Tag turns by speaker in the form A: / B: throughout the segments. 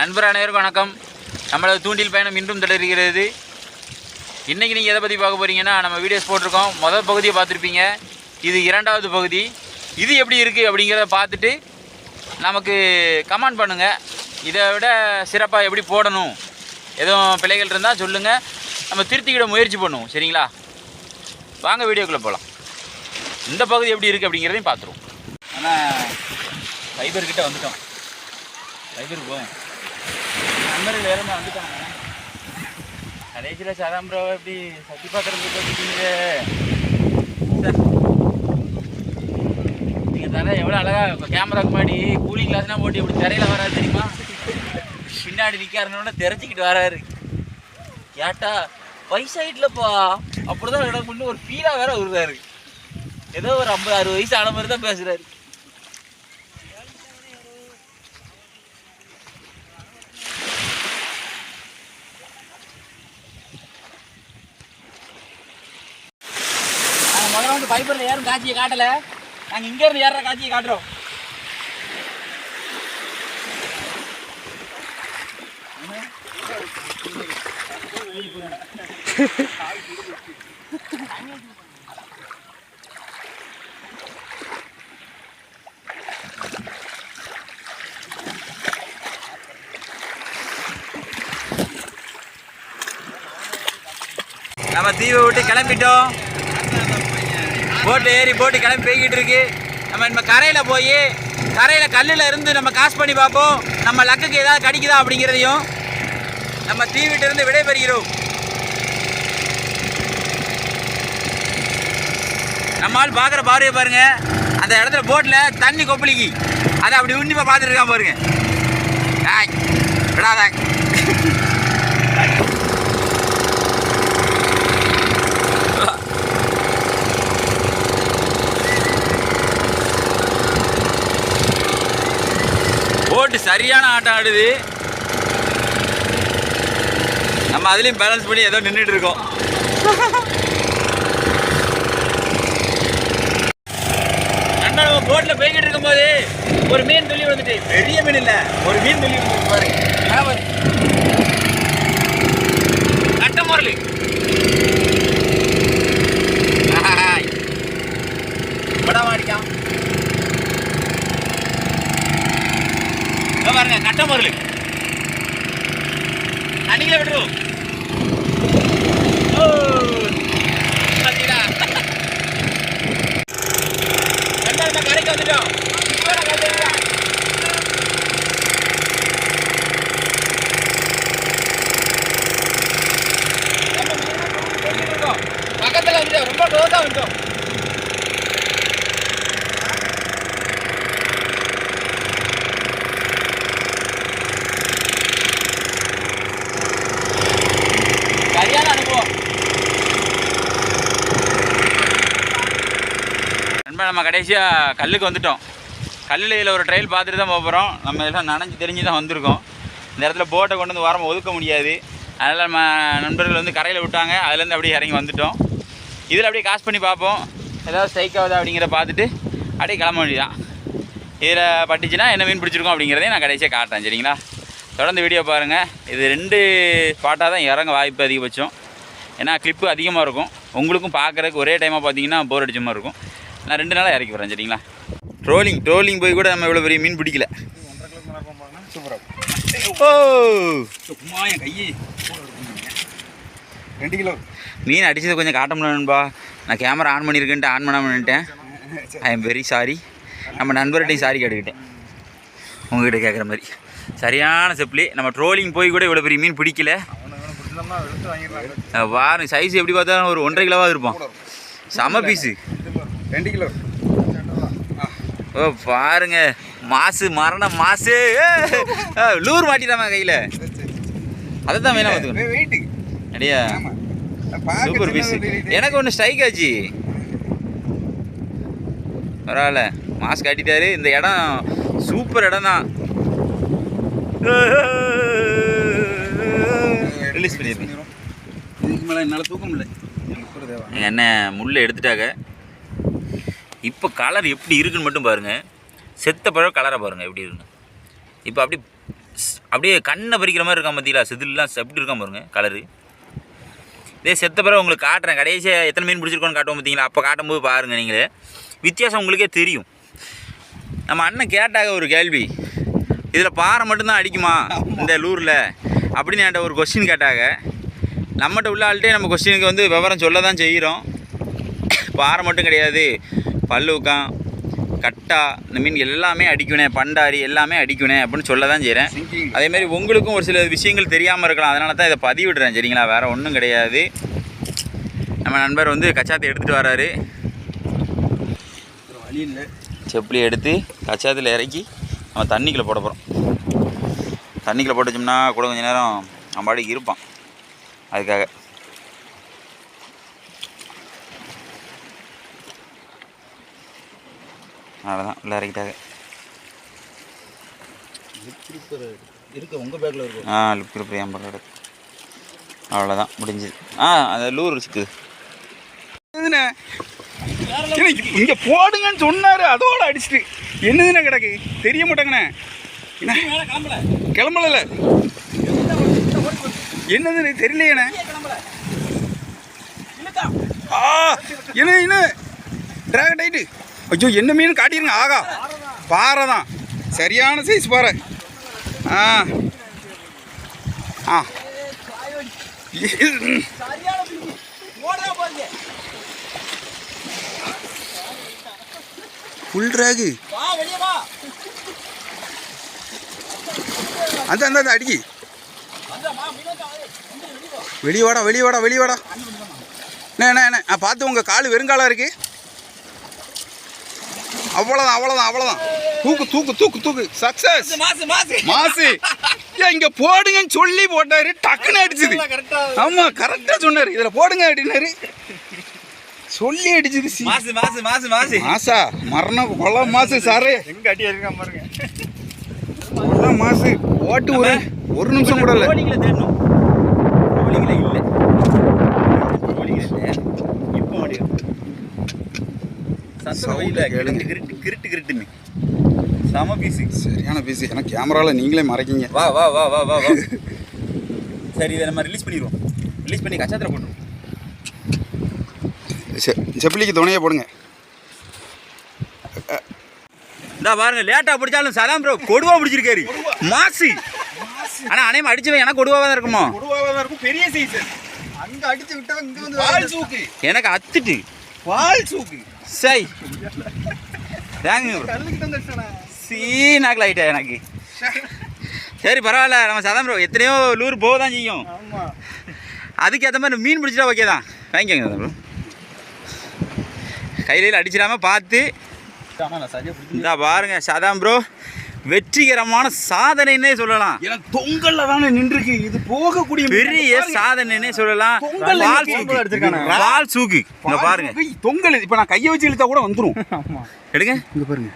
A: நண்பர் அனைவருக்கும் வணக்கம். நம்மளது தூண்டில் பயணம் இன்றும் தொடர்கிறது. இன்றைக்கி நீங்கள் எதை பற்றி பார்க்க போகிறீங்கன்னா நம்ம வீடியோஸ் போட்டிருக்கோம். முதல் பகுதியை பார்த்துருப்பீங்க. இது இரண்டாவது பகுதி. இது எப்படி இருக்குது அப்படிங்கிறத பார்த்துட்டு நமக்கு கமெண்ட் பண்ணுங்கள் இதை விட சிறப்பாக எப்படி போடணும்? எதுவும் பிழைகள் இருந்தால் சொல்லுங்கள் நம்ம திருத்திக்கிட முயற்சி பண்ணுவோம். சரிங்களா? வாங்க வீடியோக்குள்ளே போகலாம் இந்த பகுதி எப்படி இருக்குது அப்படிங்கிறதையும் பார்த்துருவோம். ஆனால் ஃபைபர்கிட்ட வந்துட்டோம். ஃபைபருக்கு போவேன். நண்பர்கள் வேறு வந்துட்டாங்க. கடைசியில் சாதாம் ப்ரோ எப்படி சத்தி பாத்திரம் போட்டுட்டீங்க நீங்கள் தலை எவ்வளோ அழகாக இப்போ கேமராக்கு முன்னாடி கூலிங் கிளாஸ்லாம் போட்டு இப்படி தரையில் வராது தெரியுமா? பின்னாடி நிற்காருன்னு தெரிஞ்சுக்கிட்டு வராரு. கேட்டா வயசாயிட்டலப்பா அப்படிதான் இடம் பண்ணி ஒரு ஃபீலாக வேற வருதாரு ஏதோ ஒரு ஐம்பது அறுபது வயசு ஆன மாதிரி தான் பேசுகிறாரு ஃபைபரில் ஏறும் காட்சியை காட்டலை. நாங்கள் இங்கேருந்து ஏறுற காட்சியை காட்டுறோம்? நம்ம தீவை விட்டு கிளம்பிட்டோம். போட்டு ஏறி போட்டு கிளம்பி போய்கிட்டு இருக்கு. நம்ம நம்ம கரையில் போய் கரையில் கல்லில் இருந்து நம்ம காசு பண்ணி பார்ப்போம். நம்ம லக்குக்கு ஏதாவது கிடைக்குதா அப்படிங்கிறதையும் நம்ம தீவிட்டிருந்து விடைபெறுகிறோம். நம்மால் பார்க்குற பார்வையை பாருங்க. அந்த இடத்துல போட்டில் தண்ணி கொப்பளிக்கு. அதை அப்படி உன்னிப்பாக பார்த்துட்டு இருக்கான் பாருங்க. ஆட்டு சரியான ஆட்டம் ஆடுது. நம்ம அதுலேயும் பேலன்ஸ் பண்ணி ஏதோ நின்றுட்டு இருக்கோம். நண்பா நம்ம போட்டில் போய்கிட்டு இருக்கும்போது ஒரு மீன் துள்ளி வந்துட்டு பெரிய மீன் இல்லை ஒரு மீன் துள்ளி வந்து பாருங்க. கட்ட முரளி ஆய். படம் அடிக்கான் இதோ பாருங்க கட்ட மருள் தண்ணிகளை விட்டுருவோம் ஓ கரைக்கு வந்துட்டோம். இப்ப வந்துட்டோம் ரொம்ப க்ளோஸாக வந்துட்டோம் சரியான அனுபவம் நண்பா நம்ம கடைசியாக கல்லுக்கு வந்துட்டோம். கல்லுலையில் ஒரு ட்ரையல் பார்த்துட்டு தான் போகிறோம் நம்ம எல்லாம் நனைஞ்சு தெரிஞ்சு தான் வந்திருக்கோம். இந்த இடத்துல போட்டை கொண்டு வந்து வாரம் ஒதுக்க முடியாது. அதனால் நம்ம நண்பர்கள் வந்து கரையில் விட்டாங்க. அதுலேருந்து அப்படியே இறங்கி வந்துட்டோம். இதில் அப்படியே காசு பண்ணி பார்ப்போம். ஏதாவது ஸ்ட்ரைக் ஆகுதா அப்படிங்கிறத பார்த்துட்டு அப்படியே கிளம்ப வேண்டியதான் இதில் பட்டுச்சுன்னா என்ன மீன் பிடிச்சிருக்கோம் அப்படிங்கிறதையும் நான் கடைசியாக காட்டுறேன். சரிங்களா? தொடர்ந்து வீடியோ பாருங்கள் இது ரெண்டு பாட்டாக தான் இறங்க வாய்ப்பு அதிகபட்சம். ஏன்னா கிளிப்பு அதிகமாக இருக்கும். உங்களுக்கும் பார்க்குறதுக்கு ஒரே டைமாக பார்த்தீங்கன்னா போர் அடிச்ச மாதிரி இருக்கும். நான் ரெண்டு நாளாக இறக்கி வரேன் சரிங்களா? ட்ரோலிங் ட்ரோலிங் போய் கூட நம்ம இவ்வளோ பெரிய மீன் பிடிக்கல. ஓ! சும்மா என் கையை
B: ரெண்டு கிலோ.
A: மீன் அடிச்சதை கொஞ்சம் காட்ட முடியணும்பா நான் கேமரா ஆன் பண்ணியிருக்கேன்ட்டு ஆன் பண்ணாமல் நின்ட்டேன் ஐ எம் வெரி சாரி நம்ம நண்பர்கிட்டையும் சாரி கேட்டுக்கிட்டேன். உங்ககிட்ட கேட்குற மாதிரி. சரியான செப்ளி நம்ம ட்ரோலிங் போய் கூட இவ்வளோ பெரிய மீன் பிடிக்கல. பாருங்க சைஸ் எப்படி பார்த்தாலும் ஒரு ஒன்றரை கிலோவாக இருப்போம் செம பீஸு
B: ரெண்டு கிலோ.
A: ஓ பாருங்க. மாசு மரண மாசு. லூர் மாட்டிட்டாமா கையில். அதை தான் வேணாம் பார்த்துக்கணும்.
B: ஆமாம்
A: சூப்பர் பீஸ் எனக்கு ஒன்று ஸ்ட்ரைக் ஆச்சு. பரவாயில்ல. மாஸ்க் காட்டிட்டாரு. இந்த இடம் சூப்பர் இடம் தான் ரிலீஸ் பண்ணியிருக்கேன்
B: இதுக்கு மேலே என்னால் தூக்க முடியல.
A: அண்ணன் முள்ளை எடுத்துட்டாங்க. இப்போ கலர் எப்படி இருக்குன்னு மட்டும் பாருங்கள் செத்த பழம் கலரை பாருங்கள் எப்படி இருக்குன்னு. இப்போ அப்படி அப்படியே கண்ணை பறிக்கிற மாதிரி இருக்கான் பார்த்தீங்களா செதில்லாம் எப்படி இருக்கான் பாருங்கள் கலரு இதே செத்த பிறகு உங்களுக்கு காட்டுறேன் கடைசியாக எத்தனை மீன் பிடிச்சிருக்கோன்னு காட்டுவோம் பார்த்தீங்களா அப்போ காட்டும்போது பாருங்கள் நீங்களே. வித்தியாசம் உங்களுக்கே தெரியும். நம்ம அண்ணன் கேட்டாக ஒரு கேள்வி. இதில் பாறை மட்டும்தான் அடிக்குமா இந்த லூரில்? அப்படின்னு என்கிட்ட ஒரு கொஸ்டின் கேட்டாங்க. நம்மகிட்ட உள்ள ஆள்கிட்டே நம்ம கொஸ்டினுக்கு வந்து விவரம் சொல்ல தான் செய்கிறோம். பாறை மட்டும் கிடையாது. பல்லுக்கான் கட்டா இந்த மீன் எல்லாமே அடிக்கணே பண்டாரி எல்லாமே அடிக்கணே அப்படின்னு சொல்ல தான் செய்கிறேன் அதேமாரி உங்களுக்கும் ஒரு சில விஷயங்கள் தெரியாமல் இருக்கலாம். அதனால தான் இதை பதிவிடுறேன் சரிங்களா? வேறு ஒன்றும் கிடையாது. நம்ம நண்பர் வந்து கச்சாத்தை எடுத்துகிட்டு வராரு. செப்பிலி எடுத்து கச்சாத்தில் இறக்கி நம்ம தண்ணிக்குள்ளே போட போகிறோம் தண்ணிக்குள்ளே போட்டு வச்சோம்னா கூட கொஞ்ச நேரம் நம்ம பாட்டுக்கு இருப்பான். அதுக்காக. அவ்வளோதான் உள்ள இறக்கிட்டாங்க
B: இருக்கு உங்கள் பேக்கில் இருக்கு.
A: ஆ லிப் பிரியாம் பக்கம் இருக்கு. அவ்வளோதான் முடிஞ்சுது. ஆ அந்த லூர் இருக்குது
B: இங்கே போடுங்கன்னு சொன்னாரு அதோட அடிச்சிட்டு. என்னதுண்ணே கிடக்கு? தெரிய மாட்டாங்கண்ணே என்ன? கிளம்பல. என்னதுன்னு தெரியலையேண்ணே. ஆ என்ன என்ன? டிராகன் டைட்டு ஐயோ என்ன மீன் காட்டிடுங்க ஆகா. பாறை தான். சரியான சைஸ் பாறை. ஆ. ஆ. ஃபுல் ட்ராகு அந்த அந்த அடிக்கி. வெளியே வாடா வெளியே வாடா வெளியே வாடா. என்ன என்ன என்ன? பார்த்து உங்கள் கால் வெறுங்காலாக இருக்குது அவ்வளோதான் அவ்வளோதான் அவ்வளோதான் தூக்கு தூக்கு தூக்கு தூக்கு. சக்சஸ்
A: மாசு மாசு
B: மாசு. ஏன் இங்க போடுங்கன்னு சொல்லி போட்டாரு. டக்குன்னு அடிச்சது. ஆமா கரெக்டா சொன்னாரு. இதுல போடுங்க அப்படின்னாரு. சொல்லி அடிச்சது.
A: மாசு மாசு மாசு மாசு.
B: மாசா மரண கொலை மாசு சாரு.
C: எங்க அடி இருக்கா பாருங்க.
B: கொலை மாசு. போட்டு ஒரு ஒரு நிமிஷம் கூட இல்ல.
A: கிருட்டு கிருட்டு கிருட்டுன்னு. செம பீஸு.
B: சரியான பீஸ். ஏன்னா கேமரால நீங்களே மறைக்கீங்க.
A: வா வா வா வா வா வா. சரி இதை நம்ம ரிலீஸ் பண்ணிடுவோம். ரிலீஸ் பண்ணி கச்சாத்தில் போட்டுருவோம்.
B: செ- செப்பிலிக்கு துணையை போடுங்க.
A: இந்தா பாருங்க லேட்டாக பிடிச்சாலும் சலாம் ப்ரோ கொடுவா பிடிச்சிருக்காரு. மாசு. ஆனால் அனைமா அடிச்சவன் எனக்கு கொடுவாக தான் இருக்குமோ?
C: கொடுவாக தான் இருக்கும். பெரிய சைஸ் அங்க அடிச்சு விட்டவன் இங்க வந்து
A: எனக்கு அத்துட்டு.
B: பால் சூக்கு
A: சை. தேங்க
C: வந்துட்டானே
A: சீனாக்கில் ஆகிட்டேன் எனக்கு. சரி பரவாயில்ல. நம்ம சதம் ப்ரோ. எத்தனையோ லூர் போக தான் செய்யும். அதுக்கேற்ற மாதிரி மீன் பிடிச்சிட்டா ஓகே தான். வாங்கிக்கோங்க ப்ரோ. கையில அடிச்சிடாம பார்த்து. இந்தா பாருங்க சதாம் ப்ரோ. வெற்றிகரமான சாதனைன்னே சொல்லலாம்.
B: எனக்கு தொங்கல்ல தானே நின்றுருக்கு. இது போகக்கூடிய.
A: பெரிய. சாதனைன்னே சொல்லலாம்.
B: இன்னைக்கு
A: சூக்கு.
B: எடுத்திருக்கானே.
A: பால் சூக்கு. இங்க பாருங்க.
B: தொங்கல் இப்ப நான் கையை வச்சு இழுத்தா கூட வந்துரும்.
C: ஆமா.
A: எடுங்க.
B: இங்க பாருங்க.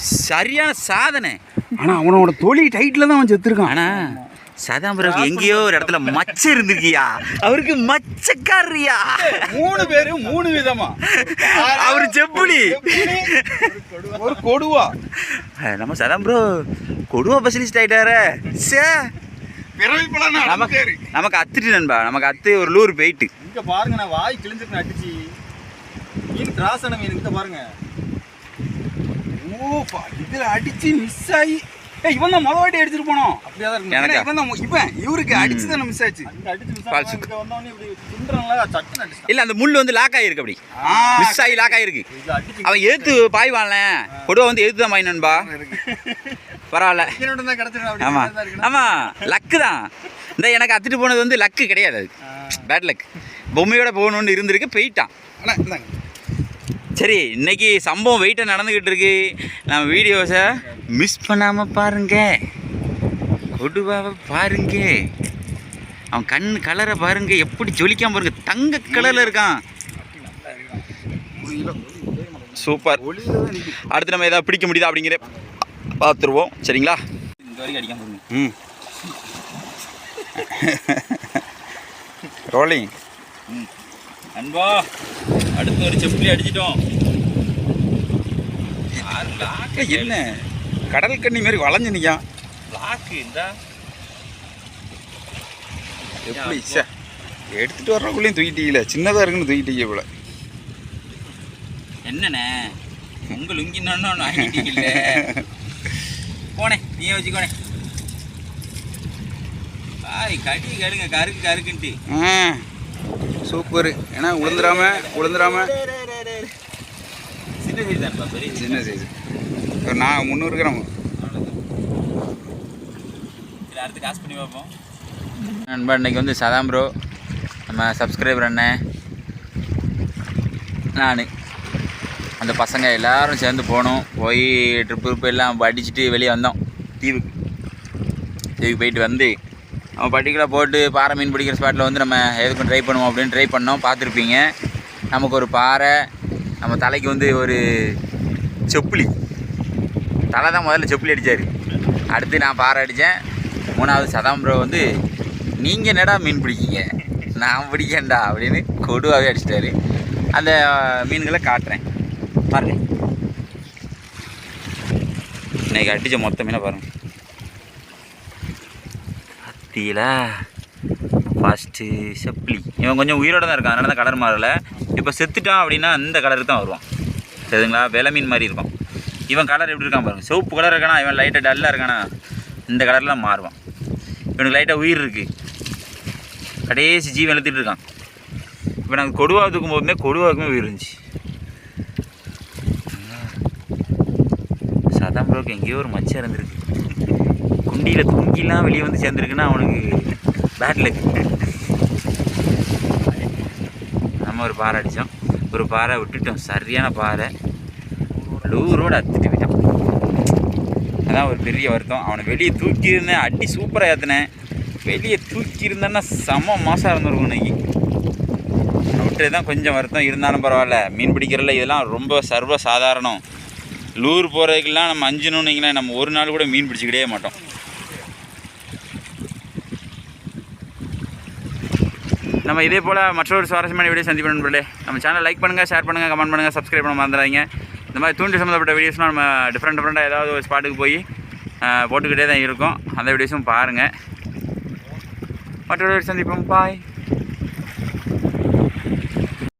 A: சரியான சாதனை.
B: ஆனா அவனோட தொலி டைட்ல தான் அவன் செத்துருக்கான்.
A: ஆனா சதாம்பரவுக்கு எங்கேயோ ஒரு இடத்துல மச்ச இருந்திருக்கியா? அவருக்கு மச்சக்காரியா
B: மூணு பேரு மூணு விதமா.
A: அவரு செப்புலி
B: ஒரு கொடுவா.
A: நம்ம சதாம் ப்ரோ கொடுவா ஸ்பெஷலிஸ்ட் ஆயிட்டாரு. சே நமக்கு நமக்கு அத்துட்டு நண்பா. நமக்கு அத்து ஒரு லூர் போயிட்டு
C: இங்க பாருங்க நான் வாய் கிழிஞ்சிருக்கேன் அடிச்சு. மீன் கிராஸ் ஆன மீன் இங்க பாருங்க.
B: ஓ இதுல அடிச்சு மிஸ் ஆகி ஏய் இவன் தான் முதல் வாட்டி அடிச்சிட்டு போனோம்.
C: அப்படியே தான் இருக்கு
A: எனக்கு-
B: ஏன்னா, இவன் தான் மொ- இவன் இவருக்கு அடிச்சு தானே மிஸ் ஆச்சு.
C: அடிச்சு மிஸ் வந்தவனே இப்படி சட்டுன்னு
A: இல்ல அந்த முள் வந்து லாக் ஆயிருக்கு அப்படி. மிஸ் ஆகி லாக் ஆயிருக்கு. அவன் எதிர்த்து பாய் வாழல கொடுவா வந்து எதிர்த்து தான் நண்பா. பரவாயில்ல. ஆமா. ஆமா லக்கு தான். இந்த எனக்கு அத்துட்டு போனது வந்து லக்கு கிடையாது அது. பேட் லக் பொம்மையோட போகணும்னு இருந்திருக்கு போயிட்டான். சரி இன்னைக்கு சம்பவம் வெயிட்டாக நடந்துக்கிட்டு இருக்கு. நம்ம வீடியோஸை மிஸ் பண்ணாமல் பாருங்க. கொடுவாவை பாருங்க. அவன் கண் கலரை பாருங்க. எப்படி ஜொலிக்காம பாருங்க. தங்க கலரில் இருக்கான். சூப்பர். அடுத்து நம்ம ஏதாவது பிடிக்க முடியுதா அப்படிங்கிற பார்த்துருவோம். சரிங்களா?
B: ம். ரோலிங்
A: அன்பா அடுத்து ஒரு செப்புலி அடிச்சிட்டோம்.
B: என்ன? கடல் கண்ணி மாதிரி வளைஞ்சு நிற்கான்
A: சாக்கு இந்த.
B: எப்படி சே எடுத்துட்டு வர்றக்குள்ளேயும் தூக்கிட்டீங்களே. சின்னதாக இருக்குன்னு தூக்கிட்டீங்க போல.
A: என்னண்ணே? உங்க லுங்கின்னு ஆகிட்டீங்கல்ல போனே நீயே வச்சுக்கோனே பாய் கடி கடுங்க கருக்கு கருக்குன்ட்டு.
B: ஆ சூப்பர். ஏன்னா உளுந்துராம உளுந்துராம.
A: சின்ன சைஸ் தான்ப்பா பெரிய
B: சின்ன சைஸ் ஒரு நான் முந்நூறு கிராம்.
A: அடுத்து காசு பண்ணி பார்ப்போம். நண்பா இன்னைக்கு வந்து சதாம் ப்ரோ நம்ம சப்ஸ்கிரைபர் அண்ணன் நான். அந்த பசங்க எல்லாரும் சேர்ந்து போனோம். போய் ட்ரிப்பு ட்ரிப்பு எல்லாம் அடிச்சுட்டு வெளியே வந்தோம். தீவுக்கு. தீவுக்கு போயிட்டு வந்து நம்ம பர்டிகுலர் போட்டு பாறை மீன் பிடிக்கிற ஸ்பாட்டில் வந்து நம்ம எதுக்கும் ட்ரை பண்ணுவோம் அப்படின்னு ட்ரை பண்ணோம். பார்த்துருப்பீங்க. நமக்கு ஒரு பாறை நம்ம தலைக்கு வந்து ஒரு செப்புளி தலை தான் முதல்ல செப்பில் அடித்தார் அடுத்து நான் பாறை அடித்தேன் மூணாவது சதாம் ப்ரோ வந்து நீங்கள் என்னடா மீன் பிடிக்கீங்க? நான் பிடிக்கேன்டா அப்படின்னு கொடுவாகவே அடிச்சிட்டாரு. அந்த மீன்களை காட்டுறேன். பாருங்க. இன்னைக்கு அடித்த மொத்த மீனை பாருங்க. அத்தியில ஃபஸ்ட்டு செப்பிலி. இவன் கொஞ்சம் உயிரோடு தான் இருக்கான். அதனால தான் கலர் மாறலை. இப்போ செத்துட்டான் அப்படின்னா இந்த கலருக்கு தான் வருவான். சரிங்களா? விலை மீன் மாதிரி இருக்கும். இவன் கலர் எப்படி இருக்கான் பாருங்கள் சிவப்பு கலர் இருக்கானா? இவன் லைட்டாக டல்லாக இருக்கானா? இந்த கலர்லாம் மாறுவான். இவனுக்கு லைட்டாக உயிர் இருக்குது கடைசி ஜீவன் எழுத்துட்டு இருக்கான். இப்போ நாங்கள் கொடுவா தூக்கும் போதுமே கொடுவாக்குமே உயிர் இருந்துச்சு. சாதா ப்ரோக்கு எங்கேயோ ஒரு மச்சம் இருந்திருக்கு குண்டியில் தூங்கிலாம் வெளியே வந்து சேர்ந்துருக்குன்னா அவனுக்கு பேட்டில் நம்ம ஒரு பாறை அடித்தோம் ஒரு பாறை விட்டுட்டோம். சரியான பாறை. லூரோடு அத்துட்டு போயிட்டான் அதான் ஒரு பெரிய வருத்தம். அவனை வெளியே தூக்கியிருந்தேன். அடி சூப்பராக ஏற்றினேன் வெளியே தூக்கியிருந்தேன்னா செம மாதம் இருந்திருக்கும் இன்னைக்கு. விட்டு தான் கொஞ்சம் வருத்தம். இருந்தாலும் பரவாயில்ல மீன் பிடிக்கிறதுல இதெல்லாம் ரொம்ப சர்வ சாதாரணம் லூர் போகிறதுக்கெல்லாம் நம்ம அஞ்சுனோன்னீங்கன்னா நம்ம ஒரு நாள் கூட மீன் பிடிச்சிக்கிட்டே மாட்டோம். நம்ம இதே போல் மற்றொரு சுவாரஸ்யமான வீடியோ சந்திப்போம் நண்பர்களே. நம்ம சேனல் லைக் பண்ணுங்கள் ஷேர் பண்ணுங்கள் கமெண்ட் பண்ணுங்கள் சப்ஸ்கிரைப் பண்ண மறந்துடாதீங்க. இந்த மாதிரி தூண்டி சம்மந்தப்பட்ட வீடியோஸ்லாம் நம்ம டிஃப்ரெண்ட் டிஃப்ரெண்ட்டாக ஏதாவது ஒரு ஸ்பாட்டுக்கு போய் போட்டுக்கிட்டே தான் இருக்கும். அந்த வீடியோஸும் பாருங்கள் மற்றொரு சந்திப்போம். பாய்